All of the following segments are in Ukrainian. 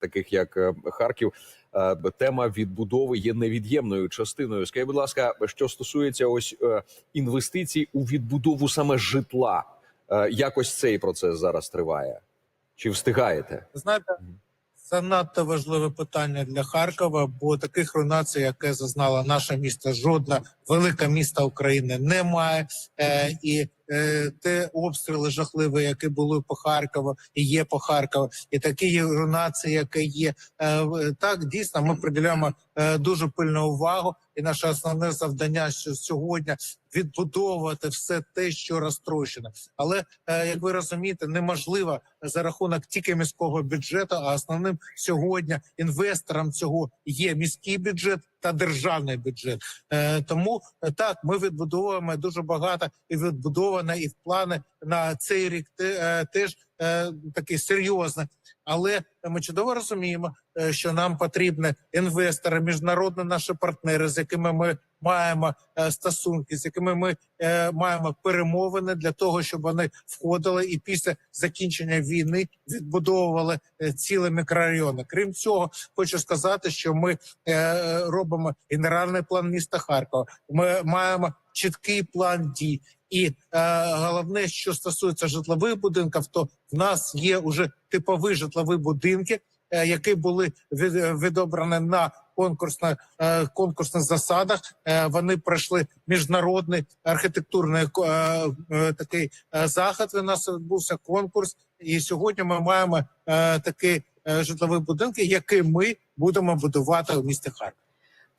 таких як е, Харків, е, тема відбудови є невід'ємною частиною. Скажіть, будь ласка, що стосується ось е, інвестицій у відбудову саме житла, якось цей процес зараз триває? Чи встигаєте? Знаєте, це надто важливе питання для Харкова, бо таких руйнацій, яке зазнало наше місто, жодне велике місто України немає. Е, і те обстріли жахливі, які були по Харкову, і є по Харкову, і такі руйнації, які є е, так. Дійсно, ми приділяємо е, дуже пильну увагу. І наше основне завдання що сьогодні відбудовувати все те, що розтрощено. Але е, як ви розумієте, неможливо за рахунок тільки міського бюджету. А основним сьогодні інвестором цього є міський бюджет та державний бюджет. Е, тому е, так ми відбудовуємо дуже багато і відбудовано, і в плани на цей рік е, теж е, такі серйозні. Але ми чудово розуміємо, е, що нам потрібні інвестори, міжнародні наші партнери, з якими ми маємо е, стосунки, з якими ми маємо перемовини для того, щоб вони входили і після закінчення війни відбудовували е, цілі мікрорайони. Крім цього, хочу сказати, що ми робимо генеральний план міста Харкова. Ми маємо чіткий план дій. І е, головне, що стосується житлових будинків, то в нас є уже типові житлові будинки, е, які були від, відобрані на конкурсних е, конкурсних засадах. Е, вони пройшли міжнародний архітектурний е, е, такий е, захід. У нас відбувся конкурс, і сьогодні ми маємо е, такі е, житлові будинки, які ми будемо будувати у місті Харків.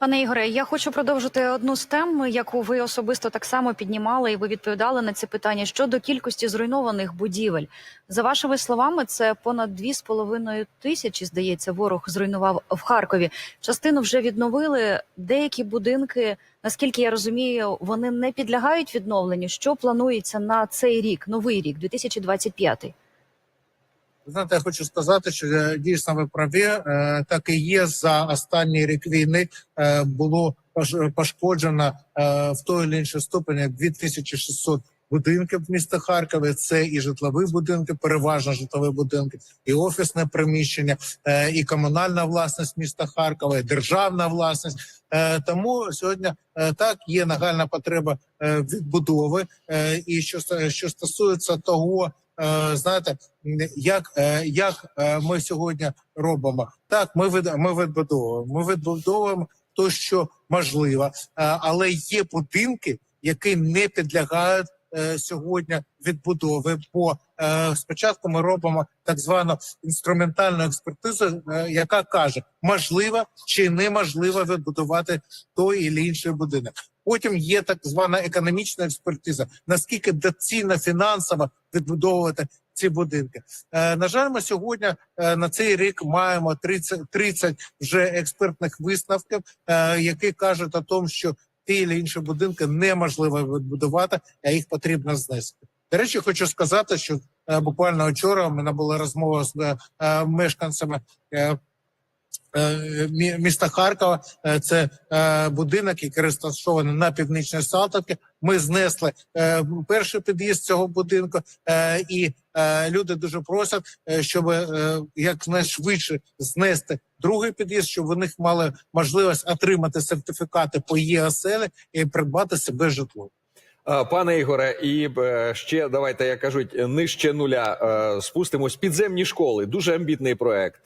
Пане Ігоре, я хочу продовжити одну з тем, яку ви особисто так само піднімали, і ви відповідали на ці питання щодо кількості зруйнованих будівель. За вашими словами, це понад дві з половиною тисячі. Здається, ворог зруйнував в Харкові. Частину вже відновили. Деякі будинки, наскільки я розумію, вони не підлягають відновленню. Що планується на цей рік, новий рік, 2025? Знаєте, я хочу сказати, що е, дійсно ви праві. Е, Так і є за останній рік війни е, було пош- пошкоджено в той чи іншій ступені 2600 будинків міста Харкові. Це і житлові будинки, переважно житлові будинки, і офісне приміщення, і комунальна власність міста Харкова, і державна власність. Тому сьогодні так є нагальна потреба відбудови. І що що стосується того, знаєте, як, е, як е, ми сьогодні робимо? Так, ми ми відбудовуємо. Ми відбудовуємо то, що можливо, Е, але є будинки, які не підлягають е, сьогодні відбудови. Бо е, спочатку ми робимо так звану інструментальну експертизу, е, яка каже, можливо чи неможливо відбудувати той і інший будинок. Потім є так звана економічна експертиза, наскільки доцільно фінансово відбудовувати ці будинки. Е, на жаль, ми сьогодні е, на цей рік маємо 30, 30 вже експертних висновків, е, які кажуть о тому, що ті чи інші будинки неможливо відбудувати, а їх потрібно знести. До речі, хочу сказати, що е, буквально вчора у мене була розмова з е, е, мешканцями. е, Міста Харкова Е, це е, будинок, який розташований на північній Салтовці. Ми знесли е, перший під'їзд цього будинку, е, і е, люди дуже просять, е, щоб е, якнайшвидше знести другий під'їзд, щоб у них мали можливість отримати сертифікати по ЄОСЛ і придбати себе житло. Пане Ігоре, і е, ще давайте як кажуть, нижче нуля е, спустимось. Підземні школи, дуже амбітний проект.